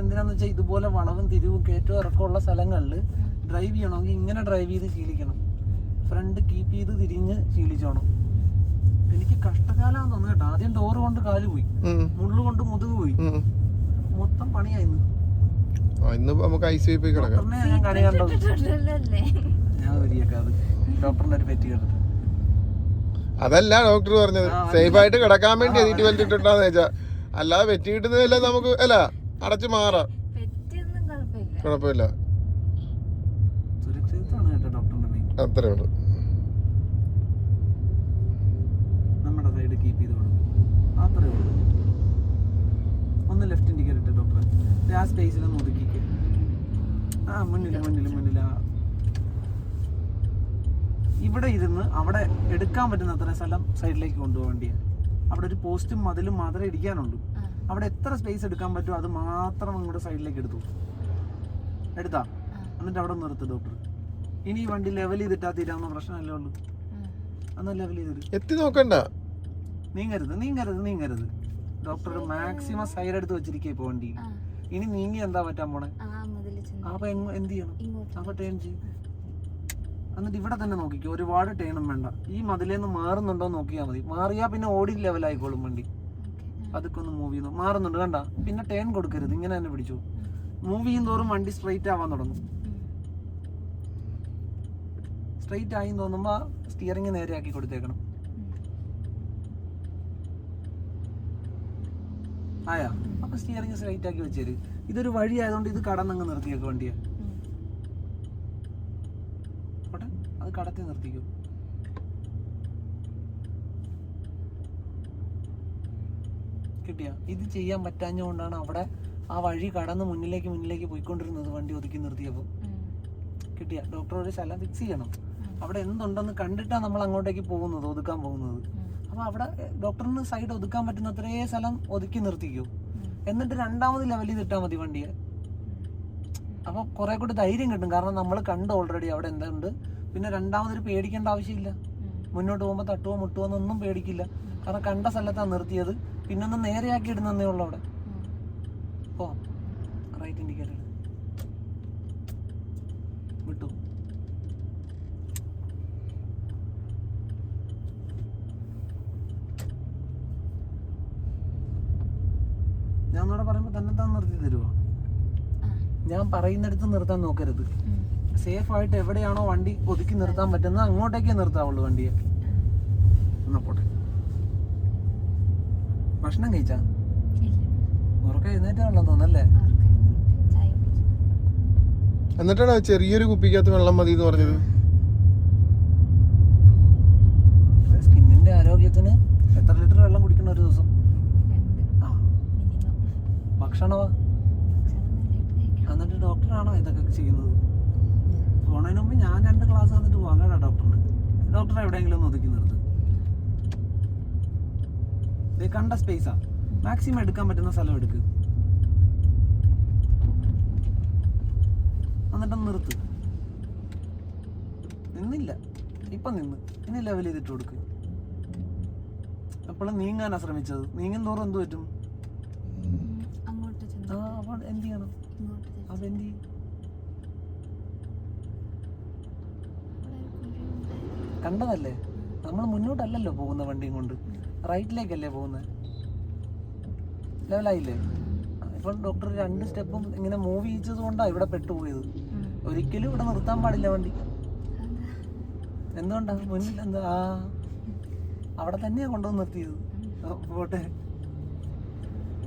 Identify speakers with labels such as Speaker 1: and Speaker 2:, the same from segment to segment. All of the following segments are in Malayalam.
Speaker 1: അതെന്തിനാന്ന് വെച്ചാൽ ഇതുപോലെ വളവും തിരിവും കയറ്റവും ഇറക്കമുള്ള സ്ഥലങ്ങളിൽ ഡ്രൈവ് ചെയ്യണമെങ്കിൽ ഇങ്ങനെ ഡ്രൈവ് ചെയ്ത് ശീലിക്കണം. ഫ്രണ്ട് കീപ്പ് ചെയ്ത് തിരിഞ്ഞ് ശീലിച്ചോണം. എനിക്ക് കഷ്ടകാലാന്ന് തോന്നുന്നു കേട്ടോ. ആദ്യം ഡോറ് കൊണ്ട് കാൽ പോയി. മുള്ളു കൊണ്ട് മുതുക് പോയി. മൊത്തം പണിയായിരുന്നു
Speaker 2: ആ, ഇന്ന് നമുക്ക് ഐ സി പോയി കിടക്കാം.
Speaker 1: ഞാൻ കണി കണ്ടത്
Speaker 3: ഇട്ടിട്ടുള്ളതല്ലേ?
Speaker 1: ഞാൻ ഒരിയൊക്കെ ഡോക്ടറിന്റെ ഒരു പെറ്റി കണ്ടത്
Speaker 2: അതല്ല ഡോക്ടർ പറഞ്ഞത്. സേഫ് ആയിട്ട് കിടക്കാൻ വേണ്ടി അതിട്ട് വെച്ചാ അല്ലാതെ വെറ്റി കിട്ടുന്നതല്ല നമുക്ക് അല്ല. അടച്ചു മാറാം.
Speaker 3: കുഴപ്പമില്ല.
Speaker 2: അത്രേ ഉള്ളൂ.
Speaker 1: നമ്മുടെ സൈഡ് കീപ്പ് ചെയ്ത് കൊടുക്കും. അത്രേ ഉള്ളൂ. ഒന്ന് ലെഫ്റ്റ് ഇൻഡിക്കേറ്റർ ഇട്ട് ഡോക്ടറെ ദേ ആ സ്പേസിൽ ഒന്ന് ഒതുക്കിക്ക്. ആ ഇവിടെ ഇരുന്ന് അവിടെ എടുക്കാൻ പറ്റുന്ന അത്ര സ്ഥലം സൈഡിലേക്ക് കൊണ്ടുപോകേണ്ടിയാണ് അവിടെ ഒരു പോസ്റ്റും മതിലും മാത്രമേ ഇടിക്കാനുള്ളൂ. അവിടെ എത്ര സ്പേസ് എടുക്കാൻ പറ്റുമോ അത് മാത്രം അങ്ങോട്ട് സൈഡിലേക്ക് എടുത്തു. എടുത്താ? എന്നിട്ട് അവിടെ നിർത്തു ഡോക്ടർ ഇനി ഈ വണ്ടി ലെവൽ ചെയ്തിട്ടാ തീരാവുന്ന പ്രശ്നമല്ലേ ഉള്ളൂ. അന്ന് ലെവൽ ചെയ്തിട്ട്
Speaker 2: എത്തി നോക്കണ്ട.
Speaker 1: നീങ്ങരുത് നീങ്ങരുത് നീങ്ങരുത്. ഡോക്ടർ മാക്സിമം സൈഡ് എടുത്ത് വെച്ചിരിക്കേ ഇപ്പൊ വണ്ടി ഇനി നീങ്ങി എന്താ പറ്റാൻ പോണേ?
Speaker 3: ആ മുതൽ ചെന്ന്.
Speaker 1: അപ്പൊ എന്ത് ചെയ്യണം? അപ്പൊ ടേൺ ചെയ്യും. എന്നിട്ട് ഇവിടെ തന്നെ നോക്കിക്കോ. ഒരുപാട് ടേണും വേണ്ട. ഈ മതിലേന്ന് മാറുന്നുണ്ടോ നോക്കിയാ നോക്കിയാൽ മതി. മാറിയാ പിന്നെ ഓടി ലെവലായിക്കോളും വണ്ടി. അതൊക്കെ ഒന്ന് മൂവ് ചെയ്യുന്നു. മാറുന്നുണ്ട് കണ്ട? പിന്നെ ടേൺ കൊടുക്കരുത്. ഇങ്ങനെ തന്നെ പിടിച്ചു. മൂവ് ചെയ്യും തോറും വണ്ടി സ്ട്രൈറ്റ് ആവാൻ തുടങ്ങും. സ്ട്രൈറ്റ് ആയി തോന്നുമ്പോ സ്റ്റിയറിംഗ് നേരെയാക്കി കൊടുത്തേക്കണം. ആയാ? അപ്പൊ സ്റ്റിയറിംഗ് സ്ട്രൈറ്റ് ആക്കി വെച്ചേര്. ഇതൊരു വഴി ആയതുകൊണ്ട് ഇത് കടന്നങ്ങ് നിർത്തിയേക്ക് വണ്ടിയെ. അത് കടത്തി നിർത്തിക്കോ. കിട്ടിയ. ഇത് ചെയ്യാൻ പറ്റാഞ്ഞുകൊണ്ടാണ് അവിടെ ആ വഴി കടന്ന് മുന്നിലേക്ക് മുന്നിലേക്ക് പോയിക്കൊണ്ടിരുന്നത് വണ്ടി ഒതുക്കി നിർത്തിയപ്പോൾ. കിട്ടിയ. ഡോക്ടർ ഒരു സ്ഥലം ഫിക്സ് ചെയ്യണം. അവിടെ എന്തുണ്ടെന്ന് കണ്ടിട്ടാണ് നമ്മൾ അങ്ങോട്ടേക്ക് പോകുന്നത് ഒതുക്കാൻ പോകുന്നത്. അപ്പോൾ അവിടെ ഡോക്ടറിന് സൈഡ് ഒതുക്കാൻ പറ്റുന്ന അത്രേ സ്ഥലം ഒതുക്കി നിർത്തിക്കൂ. എന്നിട്ട് രണ്ടാമത് ലെവലിൽ ചെയ്തിട്ടാൽ മതി വണ്ടിയെ. അപ്പോൾ കുറെ കൂടി ധൈര്യം കിട്ടും. കാരണം നമ്മൾ കണ്ടു ഓൾറെഡി അവിടെ എന്തുണ്ട്. പിന്നെ രണ്ടാമതൊരു പേടിക്കേണ്ട ആവശ്യമില്ല. മുന്നോട്ട് പോകുമ്പോൾ തട്ടുവോ മുട്ടുവോ എന്നൊന്നും പേടിക്കില്ല. കാരണം കണ്ട സ്ഥലത്താണ് നിർത്തിയത്. പിന്നെ ഒന്ന് നേരെയാക്കി ഇടുന്നേ ഉള്ളു അവിടെ. ഓ റൈറ്റ് ഇൻഡിക്കേറ്റർ വിട്ടു. ഞാൻ അവിടെ പറയുമ്പോൾ തന്നെ താൻ നിർത്തി തരുമോ ഞാൻ പറയുന്നിടത്ത് നിർത്താൻ നോക്കരുത്. സേഫ് ആയിട്ട് എവിടെയാണോ വണ്ടി ഒതുക്കി നിർത്താൻ പറ്റുന്നത് അങ്ങോട്ടേക്കേ നിർത്താവുള്ളൂ വണ്ടിയെ. എന്നാ പോട്ടെ. ഭക്ഷണം കഴിച്ചാ? ഉറക്കം എഴുന്നേറ്റാണല്ലോ തോന്നല്ലേ?
Speaker 2: എന്നിട്ടാണ് ചെറിയൊരു കുപ്പിക്കകത്ത് വെള്ളം മതി എന്ന് പറഞ്ഞത്
Speaker 1: സ്കിന്നിന്റെ ആരോഗ്യത്തിന് എത്ര ലിറ്റർ വെള്ളം കുടിക്കണം ഒരു ദിവസം?
Speaker 3: രണ്ട്
Speaker 1: ആ.
Speaker 3: മിനിമം.
Speaker 1: ഭക്ഷണമാ? എന്നിട്ട് ഡോക്ടറാണോ ഇതൊക്കെ ചെയ്യുന്നത്? പോണതിന് മുമ്പ് ഞാൻ രണ്ട് ക്ലാസ് വന്നിട്ട് പോകാം കേട്ടോ ഡോക്ടറിന്. ഡോക്ടർ എവിടെയെങ്കിലും ഒന്ന് ഒതുക്കി നിർത്ത്. ദേ കണ്ട സ്പേസാ മാക്സിമം എടുക്കാൻ പറ്റുന്ന സ്ഥലം എടുക്ക്. എന്നിട്ടൊന്ന് നിർത്ത്. നിന്നില്ല. ഇപ്പൊ നിന്ന്. ഇനി ലെവൽ ചെയ്തിട്ട് കൊടുക്ക്. എപ്പോഴും നീങ്ങാനാ ശ്രമിച്ചത്? നീങ്ങും തോറും എന്ത് പറ്റും? ആ അപ്പോൾ എന്ത് ചെയ്യണം. എന്ത് ചെയ്യും. കണ്ടതല്ലേ? നമ്മൾ മുന്നോട്ടല്ലല്ലോ പോകുന്ന വണ്ടിയും കൊണ്ട്. റൈറ്റിലേക്കല്ലേ പോകുന്നത്? ലെവലായില്ലേ? ഇപ്പം ഡോക്ടർ രണ്ട് സ്റ്റെപ്പും ഇങ്ങനെ മൂവ് ചെയ്യിച്ചത് കൊണ്ടാണ് ഇവിടെ പെട്ടുപോയത്. ഒരിക്കലും ഇവിടെ നിർത്താൻ പാടില്ല വണ്ടി.
Speaker 3: എന്തുകൊണ്ടാണ്
Speaker 1: എന്തുകൊണ്ടാ? മുന്നിൽ എന്താ? ആ അവിടെ തന്നെയാ കൊണ്ടുവന്ന് നിർത്തിയത്. പോട്ടെ.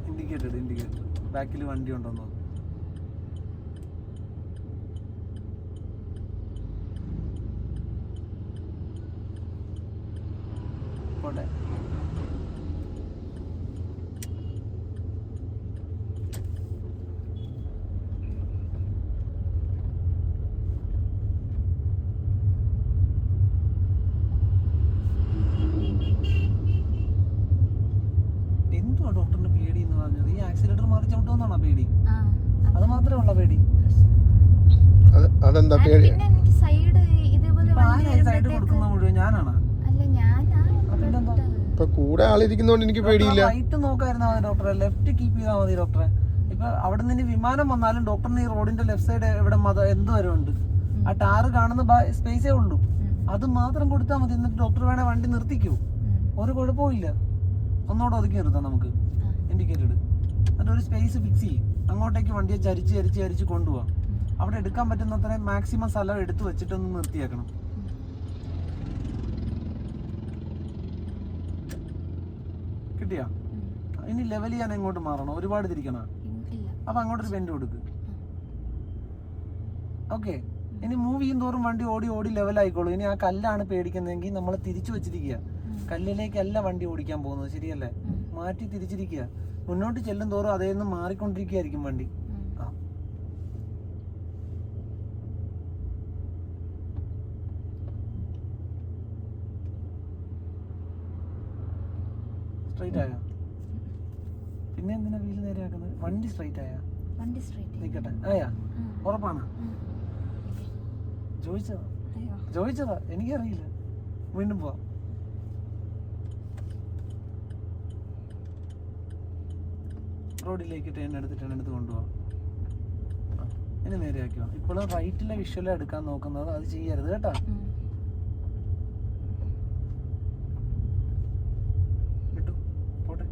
Speaker 1: ഇൻഡിക്കേറ്റർ ഇൻഡിക്കേറ്റർ ബാക്കിൽ വണ്ടി ഉണ്ടോന്നോ പോട്ടെ എന്തുവാ ഡോക്ടറിന്റെ പേടി എന്ന് പറഞ്ഞത് ഈ ആക്സിലേറ്റർ മാറി ചവിട്ടുമെന്നാണോ പേടി
Speaker 3: ആ,
Speaker 1: അത് മാത്രമേ ഉള്ള പേടി
Speaker 3: പ്രശ്നം.
Speaker 2: അത് അതെന്താ
Speaker 3: ആ,
Speaker 2: പേടി
Speaker 3: പിന്നെ എനിക്ക് സൈഡ് ഇതേപോലെ
Speaker 1: ഇപ്പൊ
Speaker 3: വണ്ടി
Speaker 1: ആരാ ഈ സൈഡ്
Speaker 3: വരുമ്പഴത്തേക്ക്
Speaker 1: കൊടുക്കുന്ന മുഴുവൻ ഞാനാണ്
Speaker 3: അല്ല ഞാനാ
Speaker 1: പിന്നെന്താ?
Speaker 2: ആളിരിക്കുന്നോണ്ട് എനിക്ക് പേടിയില്ല.
Speaker 1: റൈറ്റ് നോക്കായിരുന്നാ മതി ഡോക്ടറെ. ലെഫ്റ്റ് കീപ്പ് ചെയ്താൽ മതി ഡോക്ടറെ. ഇപ്പൊ അവിടെ നിന്ന് വിമാനം വന്നാലും ഡോക്ടറിന് ഈ റോഡിന്റെ ലെഫ്റ്റ് സൈഡ് എവിടെ മത എന്ത് വരെ ഉണ്ട് ആ ടാറ് കാണുന്ന സ്പേസേ ഉള്ളൂ. അത് മാത്രം കൊടുത്താൽ മതി. എന്നിട്ട് ഡോക്ടർ വേണേ വണ്ടി നിർത്തിക്കൂ. ഒരു കുഴപ്പമില്ല ഒന്നോടെ ഒതുക്കി നിർത്താം നമുക്ക്. ഇൻഡിക്കേറ്റഡ് എന്നിട്ട് ഒരു സ്പേസ് ഫിക്സ് ചെയ്യും. അങ്ങോട്ടേക്ക് വണ്ടിയെ ചരിച്ച് ചരിച്ച് ചരിച്ച് കൊണ്ടുപോവാം. അവിടെ എടുക്കാൻ പറ്റുന്ന മാക്സിമം സ്ഥലം എടുത്തു വെച്ചിട്ടൊന്ന് നിർത്തിയേക്കണം. കിട്ടിയാ? ഇനി ലെവൽ ചെയ്യാൻ എങ്ങോട്ട് മാറണം? ഒരുപാട് തിരിക്കണം? അപ്പൊ അങ്ങോട്ടൊരു ബെൻഡ് കൊടുക്ക്. ഓക്കെ ഇനി മൂവ് ചെയ്യും തോറും വണ്ടി ഓടി ഓടി ലെവൽ ആയിക്കോളൂ. ഇനി ആ കല്ലാണ് പേടിക്കുന്നതെങ്കിൽ നമ്മൾ തിരിച്ചു വെച്ചിരിക്കുക കല്ലിലേക്കല്ല വണ്ടി ഓടിക്കാൻ പോകുന്നത്. ശരിയല്ലേ? മാറ്റി തിരിച്ചിരിക്കുക മുന്നോട്ട് ചെല്ലും തോറും അതേന്ന് മാറിക്കൊണ്ടിരിക്കുകയായിരിക്കും വണ്ടി ആ സ്ട്രൈറ്റ് ആയോ പിന്നെ എന്തിനാ വീൽ നേരെയാക്കുന്നത്? വണ്ടി സ്ട്രൈറ്റ് ആയാ
Speaker 3: വണ്ടി സ്ട്രൈറ്റ്.
Speaker 1: നിൽക്കട്ടെ ആയാ ഉറപ്പാണ്? ചോദിച്ചതാ. ചോദിച്ചതാ. എനിക്കറിയില്ല. വീണ്ടും പോവാം. റോഡിലേക്ക് ടേൺ എടുത്ത് ടേൺ എടുത്ത് കൊണ്ടുപോവാം. ആ, ഇനി നേരെയാക്കിയോ ഇപ്പോഴും റൈറ്റിലെ വിഷ്വൽ എടുക്കാൻ നോക്കുന്നത് അത് ചെയ്യരുത് കേട്ടോ വിട്ടു പോട്ടെ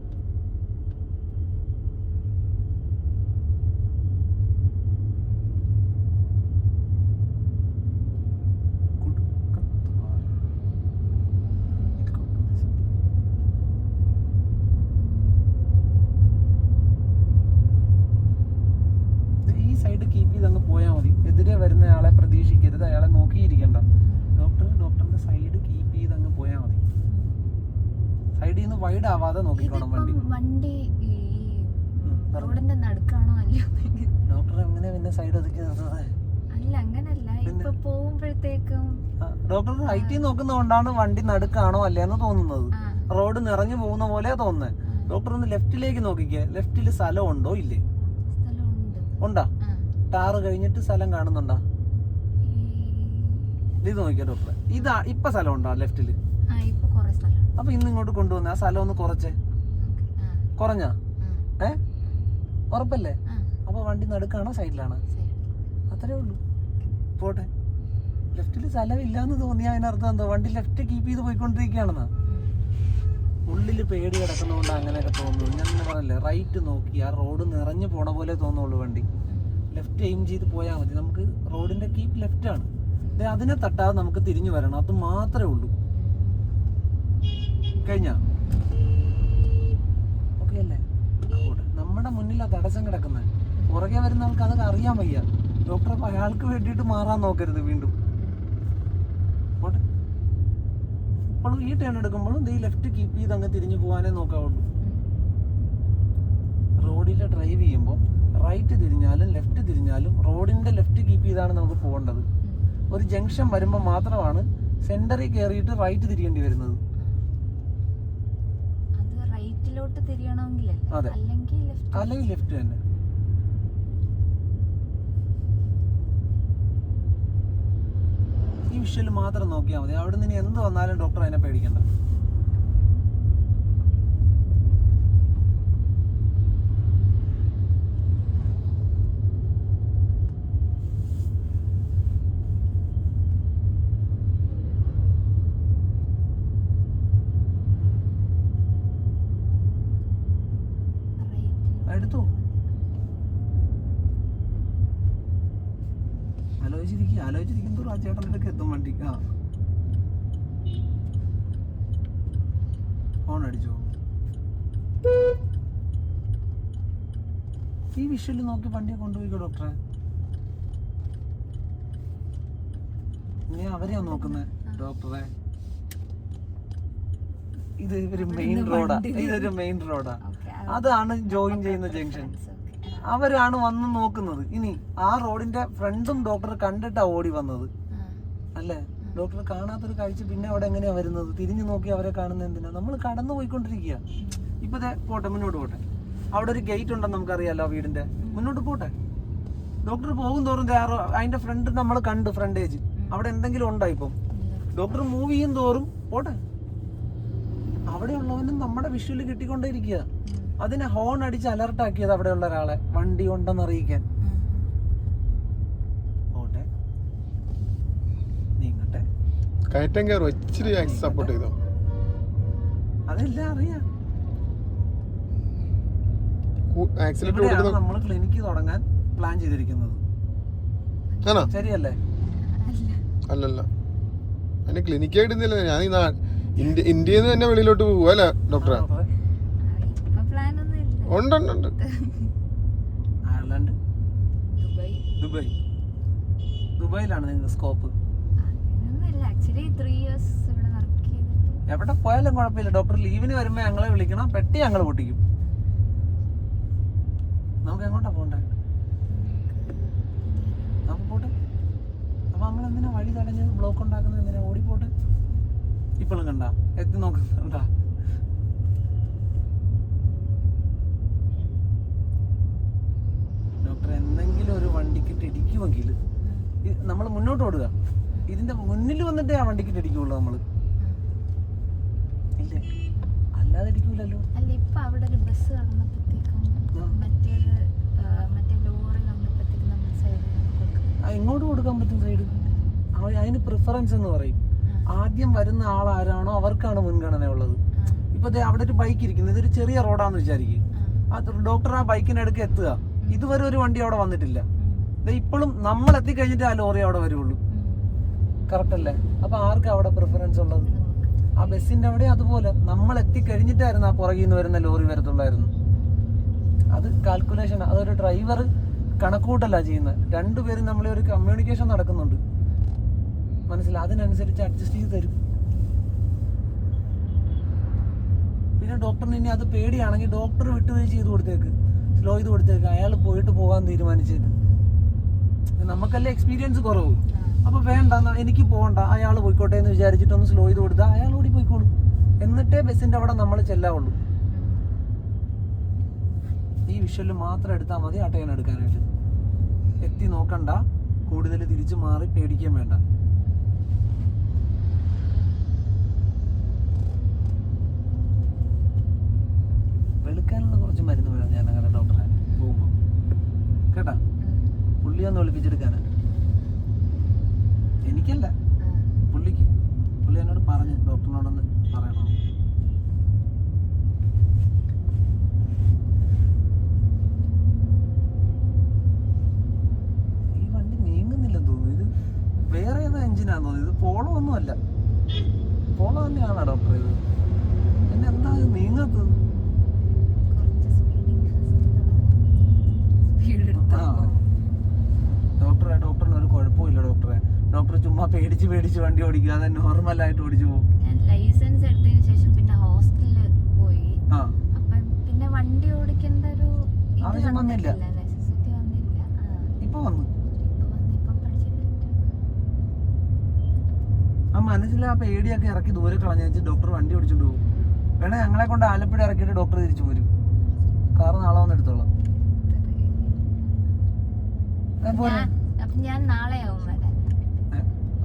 Speaker 1: കൊടുക്കത്തുവാൻ. It could do this. ഇത് ഈ സൈഡ് കീപ്പ് ചെയ്ത് അങ്ങ് പോയാൽ മതി എതിരെ വരുന്ന ആളെ പ്രതീക്ഷിക്കരുത് അയാളെ നോക്കിയിരിക്കണ്ട ഡോക്ടർ ഡോക്ടറിന്റെ സൈഡ് കീപ്പ് ചെയ്ത് അങ്ങ് പോയാൽ മതി സൈഡിൽ നിന്ന് വൈഡ് ആവാതെ നോക്കിക്കോണം വണ്ടി
Speaker 3: ഇതിപ്പം വണ്ടി ഈ
Speaker 1: ഉം, പറഞ്ഞോ.
Speaker 3: റോഡിന്റെ നടുക്കാണോ അല്ലയോ
Speaker 1: ഡോക്ടർ പിന്നെ സൈഡ് ഒതുക്കി നിർത്തുന്നത്
Speaker 3: അല്ല അങ്ങനല്ല? ഇപ്പൊ പോകുമ്പോഴത്തേക്കും
Speaker 1: ഡോക്ടർ ഹൈറ്റിൽ നോക്കുന്നതുകൊണ്ടാണ് വണ്ടി നടുക്കാണോ അല്ലേന്ന് തോന്നുന്നത്. റോഡ് നിറഞ്ഞു പോകുന്ന പോലെ തോന്നുന്നത് ഡോക്ടർ ഒന്ന് ലെഫ്റ്റിലേക്ക് നോക്കിക്കേ. ലെഫ്റ്റിൽ സ്ഥലം ഉണ്ടോ ഇല്ലേ? ഉണ്ടാ? ടാറ് കഴിഞ്ഞിട്ട് സ്ഥലം കാണുന്നുണ്ടാ? ഇത് നോക്കിയാ ഡോക്ടർ ഇതാ ഇപ്പൊ സ്ഥലം ഉണ്ടോ
Speaker 3: ലെഫ്റ്റിൽ
Speaker 1: അപ്പൊ ഇന്ന് ഇങ്ങോട്ട് കൊണ്ടുവന്ന. ആ സ്ഥലം ഒന്ന് കുറച്ചേ. കുറഞ്ഞ? ഏ? ഉറപ്പല്ലേ?
Speaker 3: ആ
Speaker 1: അപ്പൊ വണ്ടി നടുക്കാണോ സൈഡിലാണോ? അത്രേ ഉള്ളൂ. പോട്ടെ. ലെഫ്റ്റിൽ സ്ഥലമില്ലാന്ന് തോന്നിയാ അതിനർത്ഥം എന്തോ? വണ്ടി ലെഫ്റ്റ് കീപ്പ് ചെയ്ത് പോയിക്കൊണ്ടിരിക്കുകയാണെന്നാ. ഉള്ളിൽ പേടി കിടക്കുന്നതുകൊണ്ട് അങ്ങനെയൊക്കെ തോന്നുന്നു. ഞാൻ പറഞ്ഞില്ലേ റൈറ്റ് നോക്കി ആ റോഡ് നിറഞ്ഞു പോണ പോലെ തോന്നുള്ളൂ വണ്ടി. ലെഫ്റ്റ് എയിം ചെയ്ത് പോയാൽ മതി. നമുക്ക് റോഡിന്റെ കീപ്പ് ലെഫ്റ്റ് ആണ്. ദേ അതിനെ തട്ടാതെ നമുക്ക് തിരിഞ്ഞു വരണം. അത് മാത്രമേ ഉള്ളൂ. കഴിഞ്ഞ ഓക്കെ അല്ലേ അങ്ങോട്ട് നമ്മുടെ മുന്നിലാ തടസ്സം കിടക്കുന്നത് പുറകെ വരുന്ന ആൾക്ക് അതൊക്കെ അറിയാൻ വയ്യ. ഡോക്ടർ അപ്പൊ അയാൾക്ക് വേണ്ടിയിട്ട് മാറാൻ നോക്കരുത് വീണ്ടും. ഇപ്പോഴും ഈ ടേൺ എടുക്കുമ്പോഴും ഈ ലെഫ്റ്റ് കീപ്പ് ചെയ്ത് അങ്ങ് തിരിഞ്ഞു പോകാനേ നോക്കാവുള്ളൂ. റോഡിൽ ഡ്രൈവ് ചെയ്യുമ്പോൾ റൈറ്റ് തിരിഞ്ഞാലും ലെഫ്റ്റ് തിരിഞ്ഞാലും റോഡിന്റെ ലെഫ്റ്റ് കീപ്പ് ചെയ്താണ് നമുക്ക് പോകേണ്ടത്. ഒരു ജംഗ്ഷൻ വരുമ്പോൾ മാത്രമാണ് സെന്ററിൽ കയറിയിട്ട് റൈറ്റ് തിരിയേണ്ടി വരുന്നത്.
Speaker 3: അല്ലെങ്കിൽ ലെഫ്റ്റ്
Speaker 1: തന്നെ ഈ വിഷ്വൽ മാത്രം നോക്കിയാൽ മതി. അവിടെ നിന്ന് എന്ത് വന്നാലും ഡോക്ടർ അതിനെ പേടിക്കണ്ട
Speaker 3: റൈറ്റ്
Speaker 1: എടുത്തു ആലോചിച്ചിരിക്കുക ആലോചിച്ചിരിക്കും തോറും ആ ചേട്ടന്റെ അടുക്ക് ഫോൺ അടിച്ചോ ഈ വിഷ്വൽ നോക്കി വണ്ടിയെ കൊണ്ടുപോയിക്കോ ഡോക്ടറെ. നീ അവരെയാ നോക്കുന്നത് ഡോക്ടറെ. ഇത് ഒരു മെയിൻ റോഡാ. ഇതൊരു മെയിൻ റോഡാ. അതാണ് ജോയിൻ ചെയ്യുന്ന ജംഗ്ഷൻ. അവരാണ് വന്ന് നോക്കുന്നത്. ഇനി ആ റോഡിന്റെ ഫ്രണ്ടും ഡോക്ടർ കണ്ടിട്ടാ ഓടി വന്നത്. അല്ലേ? ഡോക്ടർ കാണാത്തൊരു കാഴ്ച പിന്നെ അവിടെ എങ്ങനെയാ വരുന്നത്? തിരിഞ്ഞു നോക്കി അവരെ കാണുന്നത് എന്തിനാ? നമ്മൾ കടന്നു പോയിക്കൊണ്ടിരിക്കുക ഇപ്പൊ ദേ പോട്ടെ മുന്നോട്ട് പോട്ടെ. അവിടെ ഒരു ഗേറ്റ് ഉണ്ടെന്ന് നമുക്കറിയാലോ വീടിന്റെ. മുന്നോട്ട് പോട്ടെ. ഡോക്ടർ പോകും തോറും അതിന്റെ ഫ്രണ്ട് നമ്മൾ കണ്ട് ഫ്രണ്ടേജ് അവിടെ എന്തെങ്കിലും ഉണ്ടോ ഇപ്പം? ഡോക്ടർ മൂവ് ചെയ്യും തോറും പോട്ടെ. അവിടെ ഉള്ളവനും നമ്മുടെ വിഷ്വൽ കിട്ടിക്കൊണ്ടേയിരിക്കുക അതിനെ ഹോൺ അടിച്ച് അലർട്ട് ആക്കിയത് അവിടെയുള്ള ഒരാളെ. വണ്ടി ഉണ്ടെന്ന് അറിയിക്കാൻ
Speaker 3: ഉം.
Speaker 1: പോട്ടെ നീങ്ങട്ടെ
Speaker 2: കയറ്റം കയറും. ഇച്ചിരി സപ്പോർട്ട് ചെയ്തോ?
Speaker 1: അതെല്ലാം അറിയാം. നമ്മൾ ക്ലിനിക്ക് തുടങ്ങാൻ പ്ലാൻ ചെയ്തിരിക്കുന്നത്. ശരിയല്ലേ?
Speaker 3: അല്ല
Speaker 2: അല്ലല്ല അതിന് ഞാൻ ഇന്ത്യ ഇന്ത്യയിൽ നിന്ന് തന്നെ വെളിയിലോട്ട് പോവുക അല്ലേ ഡോക്ടറെ
Speaker 1: ആ, ഡോക്ടറെ.
Speaker 3: ഇപ്പൊ പ്ലാൻ ഒന്നും ഇല്ല.
Speaker 2: ഉണ്ട് ഉണ്ട് ഉണ്ട്.
Speaker 1: അയർലൻഡ്.
Speaker 3: ദുബായ്.
Speaker 1: ദുബായ്. ദുബായിലാണ് നിങ്ങൾക്ക് സ്കോപ്പ്
Speaker 3: ആക്ച്വലി ത്രീ ഇയേഴ്സ് ഇവിടെ വർക്ക് ചെയ്തിട്ട്.
Speaker 1: എവിടെ പോയാലും കുഴപ്പമില്ല. ഡോക്ടർ ലീവിന് വരുമ്പോൾ ഞങ്ങളെ വിളിക്കണം. പെട്ടി ഞങ്ങൾ പൊട്ടിക്കും. നമുക്ക് എങ്ങോട്ടാ പോണ്ടേ? നമുക്ക് പോട്ടെ. അപ്പൊ നമ്മൾ എന്തിനാ വഴി തടഞ്ഞ് ബ്ലോക്ക് ഉണ്ടാക്കുന്നത്? എന്തിനാ ഓടിപ്പോട്ടെ? ഇപ്പോഴും കണ്ട? എത്തി നോക്കുന്നുണ്ട ഡോക്ടർ എന്തെങ്കിലും ഒരു വണ്ടിക്കിട്ട് ഇടിക്കുമെങ്കിൽ നമ്മൾ മുന്നോട്ട് ഓടുക. ഇതിന്റെ മുന്നിൽ വന്നിട്ട് ആ വണ്ടിക്ക് ഇടിക്കുള്ളൂ നമ്മൾ. ഇല്ലേ. അല്ലാതെ ഇടിക്കൂലല്ലോ
Speaker 3: അല്ല ഇപ്പൊ അവിടെ ഒരു ബസ് കടന്നപ്പോഴത്തേക്കും. മറ്റേത് മറ്റേ ലോറി വന്നപ്പോഴത്തേക്കും നമ്മൾ
Speaker 1: ആ, എങ്ങോട്ട് കൊടുക്കാൻ പറ്റും സൈഡ് അതിന് പ്രിഫറൻസ് എന്ന് പറയും. ആദ്യം വരുന്ന ആൾ ആരാണോ അവർക്കാണ് മുൻഗണന ഉള്ളത്. ഇപ്പൊ അവിടെ ഒരു ബൈക്ക് ഇരിക്കുന്നത് ഇതൊരു ചെറിയ റോഡാന്ന് വിചാരിക്കും. ആ. ഡോക്ടർ ആ ബൈക്കിനടുക്ക് എത്തുക. ഇതുവരെ ഒരു വണ്ടി അവിടെ വന്നിട്ടില്ല. ഇപ്പോഴും നമ്മൾ എത്തിക്കഴിഞ്ഞിട്ട് ആ ലോറി അവിടെ വരുള്ളൂ. കറക്റ്റ് അല്ലേ? അപ്പൊ ആർക്കാ അവിടെ പ്രിഫറൻസ് ഉള്ളത്? ആ ബസ്സിന്റെ അവിടെ അതുപോലെ. നമ്മൾ എത്തിക്കഴിഞ്ഞിട്ടായിരുന്നു ആ പുറകിൽ നിന്ന് വരുന്ന ലോറി വരത്തുള്ളായിരുന്നു. അത് കാൽക്കുലേഷൻ അതൊരു ഡ്രൈവർ കണക്കൂട്ടല്ല ചെയ്യുന്നത്. രണ്ടുപേരും നമ്മളെ ഒരു കമ്മ്യൂണിക്കേഷൻ നടക്കുന്നുണ്ട്. മനസ്സിലായി അതിനനുസരിച്ച് അഡ്ജസ്റ്റ് ചെയ്ത് തരും. പിന്നെ ഡോക്ടറിന് ഇനി അത് പേടിയാണെങ്കിൽ ഡോക്ടർ വിട്ടുവീഴ്ച ചെയ്ത് കൊടുത്തേക്ക്. സ്ലോ ചെയ്ത് കൊടുത്തേക്ക്. അയാൾ പോയിട്ട് പോകാൻ തീരുമാനിച്ചേക്ക്. നമുക്കല്ലേ എക്സ്പീരിയൻസ് കുറവ്? അപ്പൊ വേണ്ട എനിക്ക് പോകണ്ട അയാൾ പോയിക്കോട്ടെ എന്ന് വിചാരിച്ചിട്ട് ഒന്ന് സ്ലോ ചെയ്ത് കൊടുത്താൽ അയാൾ ഓടി പോയിക്കോളും എന്നിട്ടേ ബസ്സിന്റെ അവിടെ നമ്മൾ ചെല്ലാവുള്ളൂ. ഈ വിഷ്വൽ മാത്രം എടുത്താൽ മതി ആ ട്രെയിൻ എടുക്കാനായിട്ട്. എത്തി നോക്കണ്ട കൂടുതൽ തിരിച്ചു മാറി പേടിക്കാൻ വേണ്ട. വെളുക്കാനുള്ള കുറച്ച് മരുന്ന് വേണം ഞാൻ അങ്ങനെ ഡോക്ടറെ പോകുമ്പോൾ കേട്ടാ? പുള്ളി ഒന്ന് ഒളിപ്പിച്ചെടുക്കാനാ എനിക്കല്ല. പുള്ളിക്ക്. പുള്ളി എന്നോട് പറഞ്ഞു ഡോക്ടറിനോടൊന്ന് പറയണോ? ഈ വണ്ടി നീങ്ങുന്നില്ലെന്ന് തോന്നുന്നു. ഇത് വേറെ ഏതോ എഞ്ചിനാന്ന് തോന്നുന്നു. ഇത് പോളോ ഒന്നും അല്ല പോളോ തന്നെയാണോ ഡോക്ടർ ഇത്? പിന്നെ എന്താ ഇത് നീങ്ങാത്തത്? ഡോക്ടറെ ഡോക്ടറിന് ഒരു കുഴപ്പമില്ല ഡോക്ടറെ. ഡോക്ടർ ചുമ്മാ പേടിച്ച് പേടിച്ച് വണ്ടി ഓടിക്കുക അത് നോർമലായിട്ട് ഓടിച്ചു പോകും.
Speaker 3: ഞാൻ ലൈസൻസ് എടുത്തതിന് ശേഷം പിന്നെ ഹോസ്റ്റലിൽ പോയി. അപ്പം പിന്നെ വണ്ടി ഓടിക്കേണ്ട ഒരു
Speaker 1: ആവശ്യം വന്നില്ല. ഇപ്പൊ വന്നു. ആ മനസ്സിൽ ആ പേടിയൊക്കെ ഇറക്കി ദൂരെ കളഞ്ഞു വെച്ച് ഡോക്ടർ വണ്ടി ഓടിച്ചോണ്ട് പോകും. വേണേ ഞങ്ങളെ കൊണ്ട് ആലപ്പുഴ ഇറക്കിയിട്ട് ഡോക്ടർ തിരിച്ചു പോരും കാർ നാളെ വന്ന് എടുത്തോളാം.
Speaker 3: ഞാൻ അപ്പം ഞാൻ നാളെ ആവും വരാൻ
Speaker 1: ഏ, അത്
Speaker 3: ആലപ്പുഴ. പതുക്കെ പതുക്കെ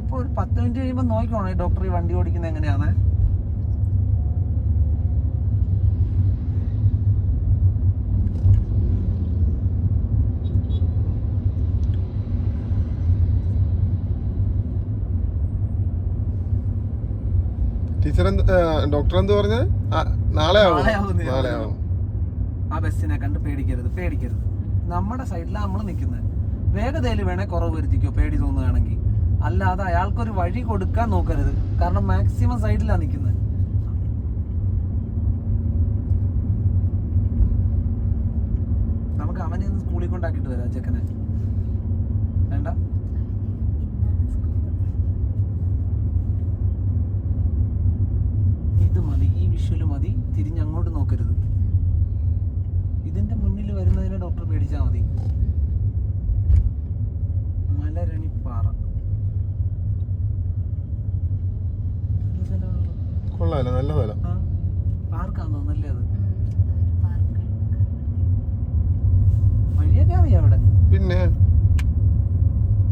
Speaker 1: ഇപ്പൊ ഒരു പത്ത് മിനിറ്റ് കഴിയുമ്പോ നോക്കിക്കോണേ ഡോക്ടർ ഈ വണ്ടി ഓടിക്കുന്നത് എങ്ങനെയാണ്
Speaker 2: ടീച്ചർ ഡോക്ടർ എന്ത് പറഞ്ഞത്? നാളെ ആവും.
Speaker 1: നാളെ പറഞ്ഞു.
Speaker 2: ആവും.
Speaker 1: ആ ബസ്സിനെ കണ്ട് പേടിക്കരുത് പേടിക്കരുത്. നമ്മുടെ സൈഡിലാണ് നമ്മൾ നിൽക്കുന്നത് വേഗതയിൽ വേണേൽ കുറവ് വരുത്തിക്കോ പേടി തോന്നുകയാണെങ്കിൽ. അല്ലാതെ അയാൾക്കൊരു വഴി കൊടുക്കാൻ നോക്കരുത്. കാരണം മാക്സിമം സൈഡിലാണ് നിൽക്കുന്നത് നമുക്ക് അവനെ സ്കൂളിൽ കൊണ്ടാക്കിയിട്ട് വരാം ചെക്കനെ. വേണ്ട. ഇത് മതി ഈ വിഷ്വൽ മതി. തിരിഞ്ഞ് അങ്ങോട്ട് നോക്കരുത്. ഇതിന്റെ മുന്നിൽ വരുന്നതിനെ ഡോക്ടർ പേടിച്ചാൽ മതി. മലരണിപ്പാറ. നല്ല.
Speaker 2: കൊള്ളാലോ നല്ല സ്ഥലം.
Speaker 1: ആ പാർക്കാന്ന് തോന്നുന്നല്ലേ അത്?
Speaker 3: പാർക്ക്
Speaker 1: വഴിയൊക്കെ അറിയാം അവിടെ.
Speaker 2: പിന്നെ?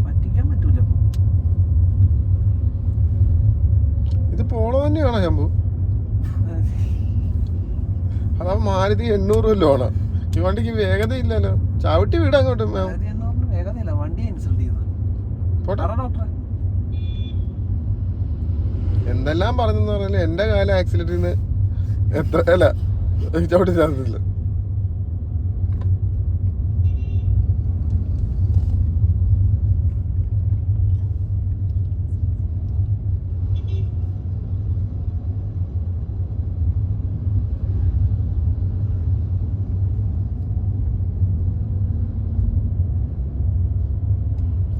Speaker 1: പറ്റിക്കാൻ പറ്റൂല
Speaker 2: ഇത് പോളോ തന്നെയാണോ ശംഭു? ആയിരത്തി എണ്ണൂറ് ലോണാ. ഈ വണ്ടിക്ക് വേഗത ഇല്ലല്ലോ ചവിട്ടി വീടാ അങ്ങോട്ട് മാം.
Speaker 1: വേഗതയില്ല. വണ്ടിയെ ഇൻസൾട്ട് ചെയ്യുന്നത്
Speaker 2: പോട്ടെ
Speaker 1: പറ ഡോക്ടറെ
Speaker 2: എന്തെല്ലാം പറഞ്ഞെന്ന് പറഞ്ഞാൽ എന്റെ കാലം ആക്സിഡന്റിൽ നിന്ന് എത്ര അല്ല ചവിട്ടി ചാർജില്ല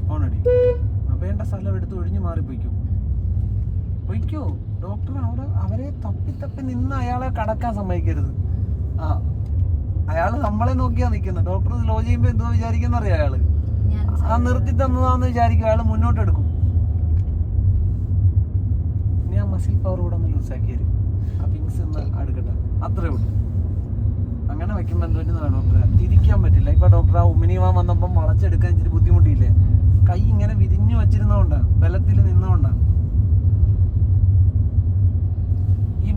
Speaker 1: ഓണടി വേണ്ട സ്ഥലം എടുത്ത് ഒഴിഞ്ഞു മാറി പൊയ്ക്കോ പൊയ്ക്കോ ഡോക്ടർ അവിടെ അവരെ തപ്പി തപ്പി നിന്ന് അയാളെ കടക്കാൻ സമ്മതിക്കരുത്. ആ. അയാൾ നമ്മളെ നോക്കിയാ നിക്കുന്നത് ഡോക്ടർ ലോ ചെയ്യുമ്പോ എന്തോ വിചാരിക്കുന്ന അറിയാം
Speaker 3: അയാൾ?
Speaker 1: ആ നിർത്തി തന്നതാന്ന് വിചാരിക്കും. അയാൾ മുന്നോട്ട് എടുക്കും ഇനി ആ മസിൽ പവർ കൂടെ ഒന്ന് ലൂസാക്കിയത് ആ പിങ്സ് ഒന്ന് അടുക്കട്ടെ. അത്രേ ഉള്ളൂ. അങ്ങനെ വെക്കുമ്പോൾ എന്തോ ഡോക്ടറെ തിരിക്കാൻ പറ്റില്ല. ഇപ്പൊ ഡോക്ടർ ആ ഉമിനിവാൻ വന്നപ്പം വളച്ചെടുക്കാൻ ഇച്ചിരി ബുദ്ധിമുട്ടിയില്ലേ? കൈ ഇങ്ങനെ വിരിഞ്ഞു വെച്ചിരുന്നോണ്ടാ ബലത്തിൽ നിന്നോണ്ടാ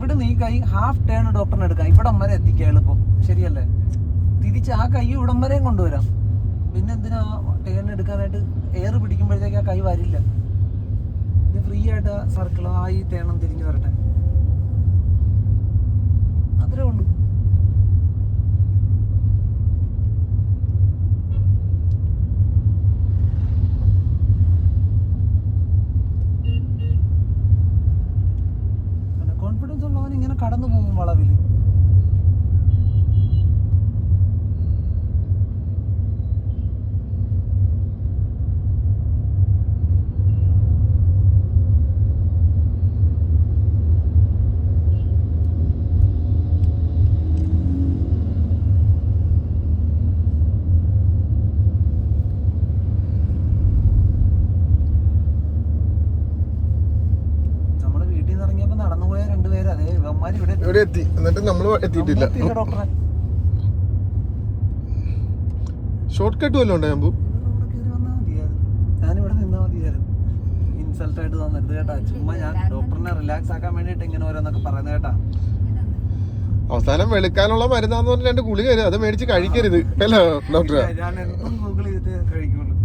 Speaker 1: ഇവിടെ നീ കൈ ഹാഫ് ടേൺ ഡോക്ടറിന് എടുക്കാം. ഇവിടം വരെ എത്തിക്കാം എളുപ്പം ശരിയല്ലേ? തിരിച്ച് ആ കൈ ഇവിടം വരെയും കൊണ്ടുവരാം. പിന്നെ എന്തിനാ ടേൺ എടുക്കാനായിട്ട് എയർ പിടിക്കുമ്പോഴത്തേക്ക് ആ കൈ വരില്ല? ഇത് ഫ്രീ ആയിട്ട് സർക്കിൾ ആ ഈ ടേണം തിരിഞ്ഞു വരട്ടെ. അത്രേ ഉള്ളൂ. കടന്നു പോകും
Speaker 2: വളവിൽ. എത്തിയിട്ടില്ല. ഷോർട്ട് കട്ട് വല്ലതും ഉണ്ടോ
Speaker 1: ഞാനിവിടെ നിന്നാ മതിയായിരുന്നു. ഇൻസൾട്ട് ആയിട്ട് തന്നരുത് കേട്ടാ. ചുമ്മാ ഞാൻ ഡോക്ടറിനെ റിലാക്സ് ആക്കാൻ വേണ്ടിട്ട് ഇങ്ങനെ ഓരോന്നൊക്കെ പറയുന്നത് കേട്ടാ.
Speaker 2: അവസാനം വെളുക്കാനുള്ള മരുന്നാന്ന് പറഞ്ഞ രണ്ട് ഗുളിക വരും അത് മേടിച്ച് കഴിക്കരുത് അല്ലോ ഡോക്ടർ
Speaker 1: ഞാൻ എന്തും ഗൂഗിൾ കഴിക്കുള്ളൂ.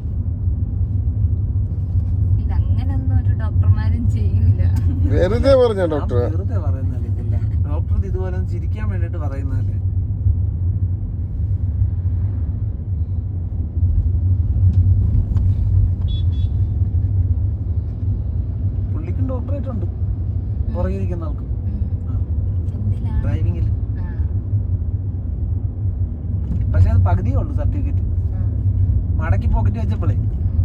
Speaker 2: വെറുതെ പറഞ്ഞ
Speaker 1: ഡോക്ടർ
Speaker 2: ഡോക്ടറെ?
Speaker 1: വെറുതെ പറയുന്നല്ലേ ഇതുപോലെ ചിരിക്കാൻ വേണ്ടിട്ട് പറയുന്നതല്ലേ പുള്ളിക്കും ഡോക്ടറേറ്റ് ഉണ്ട് പുറകിരിക്കുന്ന ആൾക്ക് ഡ്രൈവിംഗിൽ
Speaker 3: ആ,
Speaker 1: പക്ഷെ അത് പകുതിയേ ഉള്ളൂ സർട്ടിഫിക്കറ്റ്.
Speaker 3: ആ.
Speaker 1: മടക്കി പോക്കറ്റ് വെച്ചപ്പോഴേ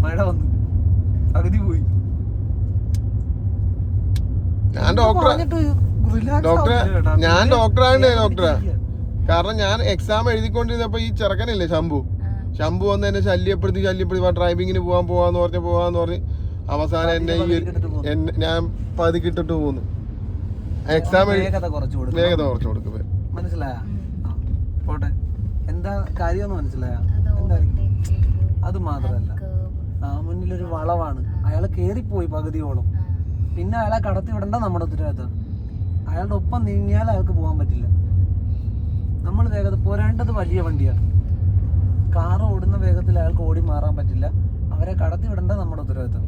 Speaker 1: മഴ വന്നു. പകുതി പോയി.
Speaker 2: ഞാൻ
Speaker 1: relax
Speaker 2: ഡോക്ടറെ, ഞാൻ ഡോക്ടറാണ് ഡോക്ടറെ. കാരണം ഞാൻ എക്സാം എഴുതിക്കൊണ്ടിരുന്നപ്പോ ഈ ചെറുക്കനല്ലേ ശംഭു. ശംഭു വന്ന് എന്നെ ശല്യപ്പെടുത്തി ശല്യപ്പെടുത്തി ഡ്രൈവിങ്ങിന് പോവാൻ പോവാന്ന് പറഞ്ഞ് പോവാന്ന് പറഞ്ഞ്. അവസാനം എന്നെ ഈ ഞാൻ
Speaker 1: പതുക്കി
Speaker 2: ഇട്ടിട്ട് പോന്നു എക്സാം എഴുതി
Speaker 1: വേഗത കുറച്ച് കൊടുക്കും. മനസ്സിലായ? പോട്ടെ. എന്താ കാര്യമെന്ന് മനസ്സിലായ?
Speaker 3: അത്
Speaker 1: മാത്രല്ല. ആ മുന്നിലൊരു വളവാണ്. അയാൾ കേറിപ്പോയി പകുതിയോളം. പിന്നെ അയാളെ കടത്തി വിടണ്ട നമ്മുടെ ഉത്തരവാദിത്തം. അയാളുടെ ഒപ്പം നീങ്ങിയാൽ അയാൾക്ക് പോകാൻ പറ്റില്ല. നമ്മൾ വേഗത പോരാണ്ടത് വലിയ വണ്ടിയാണ്. കാർ ഓടുന്ന വേഗത്തിൽ അയാൾക്ക് ഓടി മാറാൻ പറ്റില്ല. അവരെ കടത്തി വിടേണ്ട നമ്മുടെ ഉത്തരവാദിത്തം.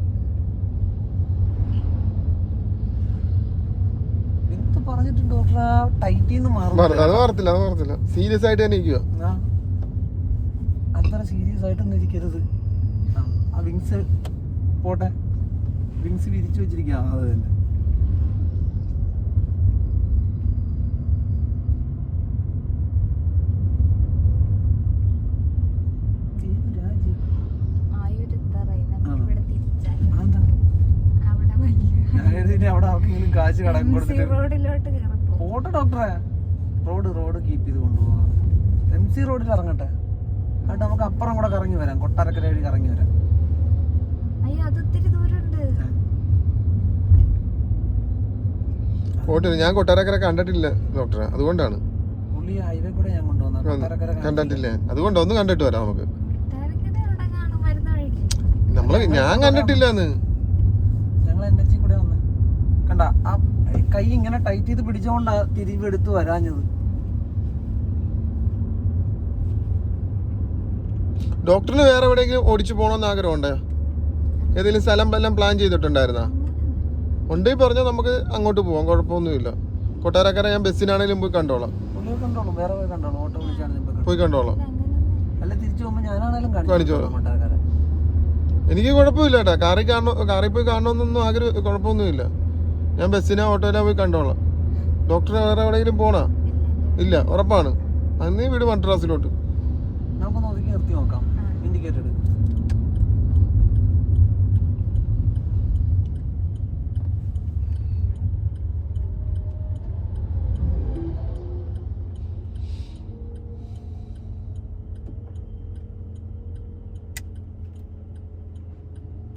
Speaker 1: പറഞ്ഞിട്ടുണ്ട് ഡോക്ടർ ആ ടൈറ്റിന്ന്
Speaker 2: മറ-
Speaker 1: മാറും
Speaker 2: സീരിയസ് ആയിട്ട് തന്നെ ഇരിക്കുക
Speaker 1: അത്ര സീരിയസ് ആയിട്ടൊന്നും ഇരിക്കരുത്. ആ വിങ്സ് പോട്ടെ. വിങ്സ് വിരിച്ചു വെച്ചിരിക്കുക അത് തന്നെ ഏത് രാജ്യം?
Speaker 3: ആയുരുത്തറ നമുക്ക്
Speaker 1: ആ.
Speaker 3: ഇവിടെ തിരിച്ചാൽ
Speaker 1: അതെന്താ?
Speaker 3: അവിടെ വലിയ
Speaker 1: ഞാൻ കരുതി അവിടെ ആർക്കെങ്കിലും കാശ് കടം കൊടുത്തിട്ട്
Speaker 3: റോഡിലോട്ട്
Speaker 1: പോട്ടെ ഡോക്ടറെ. റോഡ് റോഡ് കീപ്പ് ചെയ്ത് കൊണ്ടുപോകാം എം സി റോഡിൽ ഇറങ്ങട്ടെ. എന്നിട്ട് നമുക്ക് അപ്പുറം കൂടെ കറങ്ങി വരാം. കൊട്ടാരക്കര വഴി കറങ്ങി വരാം.
Speaker 3: ദൂരമുണ്ട്.
Speaker 2: ഞാൻ കൊട്ടാരക്കര കണ്ടിട്ടില്ല ഡോക്ടറെ. അതുകൊണ്ടാണ്. കണ്ടിട്ടില്ല. അതുകൊണ്ട് ഒന്ന് കണ്ടിട്ട് വരാം നമുക്ക്. നമ്മൾ ഞാൻ കണ്ടിട്ടില്ല
Speaker 1: കണ്ട. ആ കൈ ഇങ്ങനെ ടൈറ്റ് ചെയ്ത് പിടിച്ചോണ്ടാ തിരിവ് എടുത്തു വരാഞ്ഞത്.
Speaker 2: ഡോക്ടറിന് വേറെ എവിടെയെങ്കിലും ഓടിച്ചു പോകണമെന്ന് ആഗ്രഹമുണ്ട്? ഏതെങ്കിലും സ്ഥലം വല്ലതും പ്ലാൻ ചെയ്തിട്ടുണ്ടായിരുന്നാ? ഉണ്ടെങ്കിൽ പറഞ്ഞാൽ നമുക്ക് അങ്ങോട്ട് പോവാം. കുഴപ്പമൊന്നുമില്ല. കൊട്ടാരക്കാരെ ഞാൻ ബസ്സിനാണെങ്കിലും പോയി കണ്ടോളാം.
Speaker 1: പോയി കണ്ടോളാം.
Speaker 2: എനിക്ക് കുഴപ്പമില്ല കേട്ടോ. കാറിൽ കാണണം കാറിൽ പോയി കാണണമെന്നൊന്നും ആഗ്രഹം കുഴപ്പമൊന്നുമില്ല. ഞാൻ ബസ്സിനോ ഓട്ടോയിലോ പോയി കണ്ടോളാം. ഡോക്ടർ വേറെ എവിടെയെങ്കിലും പോണാ? ഇല്ല ഉറപ്പാണ്. അന്ന് വീട് മദ്രാസിലോട്ട്.
Speaker 1: നമുക്ക് നോക്കി നിർത്തി നോക്കാം. ഇൻഡിക്കേറ്റർ എടുക്കും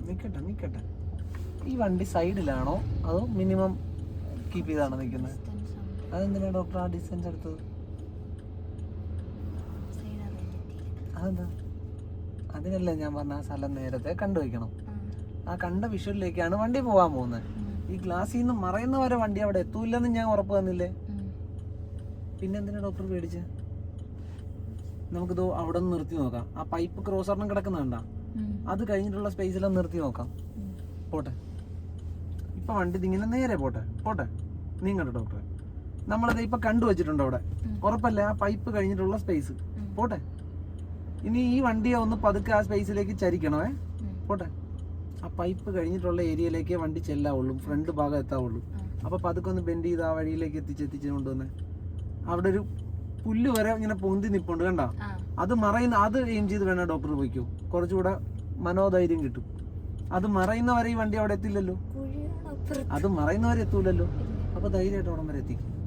Speaker 1: നിക്കട്ടെ നിക്കട്ടെ ഈ വണ്ടി സൈഡിലാണോ? അതോ മിനിമം കീപ്പ് ചെയ്താണോ നിൽക്കുന്നത്? അതെന്തിനാ ഡോക്ടർ ആ ഡിസ്റ്റൻസ് എടുത്തത്? അതെന്താ? അതിനല്ലേ ഞാൻ പറഞ്ഞ ആ സ്ഥലം നേരത്തെ കണ്ടു വയ്ക്കണം. ആ കണ്ട വിഷ്വലിലേക്കാണ് വണ്ടി പോകാൻ പോകുന്നത്. ഈ ഗ്ലാസ്സിൽ നിന്ന് മറയുന്ന വരെ വണ്ടി അവിടെ എത്തൂല്ലെന്ന് ഞാൻ ഉറപ്പ് തന്നില്ലേ? പിന്നെ എന്തിനാ ഡോക്ടർ പേടിച്ച്? നമുക്കിത് അവിടെ നിന്ന് നിർത്തി നോക്കാം. ആ പൈപ്പ് ക്രോസറിനും കിടക്കുന്നുണ്ടാ അത് കഴിഞ്ഞിട്ടുള്ള സ്പേസിലും നിർത്തി നോക്കാം. പോട്ടെ. ഇപ്പൊ വണ്ടി ഇതിങ്ങനെ നേരെ പോട്ടെ പോട്ടെ. നീങ്ങട്ടെ ഡോക്ടറെ നമ്മളത് ഇപ്പൊ കണ്ടു വെച്ചിട്ടുണ്ട് അവിടെ. ഉറപ്പല്ലേ? ആ പൈപ്പ് കഴിഞ്ഞിട്ടുള്ള സ്പേസ് പോട്ടെ. ഇനി ഈ വണ്ടിയെ ഒന്ന് പതുക്കെ ആ സ്പേസിലേക്ക് ചരിക്കണമേ. പോട്ടെ. ആ പൈപ്പ് കഴിഞ്ഞിട്ടുള്ള ഏരിയയിലേക്ക് വണ്ടി ചെല്ലാവുള്ളൂ. ഫ്രണ്ട് ഭാഗം എത്താവുള്ളൂ. അപ്പൊ പതുക്കെ ഒന്ന് ബെൻഡ് ചെയ്ത് ആ വഴിയിലേക്ക് എത്തിച്ച് എത്തിച്ച് കൊണ്ടുവന്ന്. അവിടെ ഒരു പുല്ല് വരെ ഇങ്ങനെ പൊന്തി നിപ്പുണ്ട് കണ്ട? അത് മറയുന്ന അത് എയിം ചെയ്ത് വേണം ഡോക്ടർ പോയിക്കോ. കുറച്ചുകൂടെ മനോധൈര്യം കിട്ടും. അത് മറയുന്നവരെ ഈ വണ്ടി അവിടെ എത്തില്ലല്ലോ. അത് മറയുന്നവരെ എത്തൂലല്ലോ. അപ്പൊ ധൈര്യമായിട്ട് അവിടം വരെ എത്തിക്കും.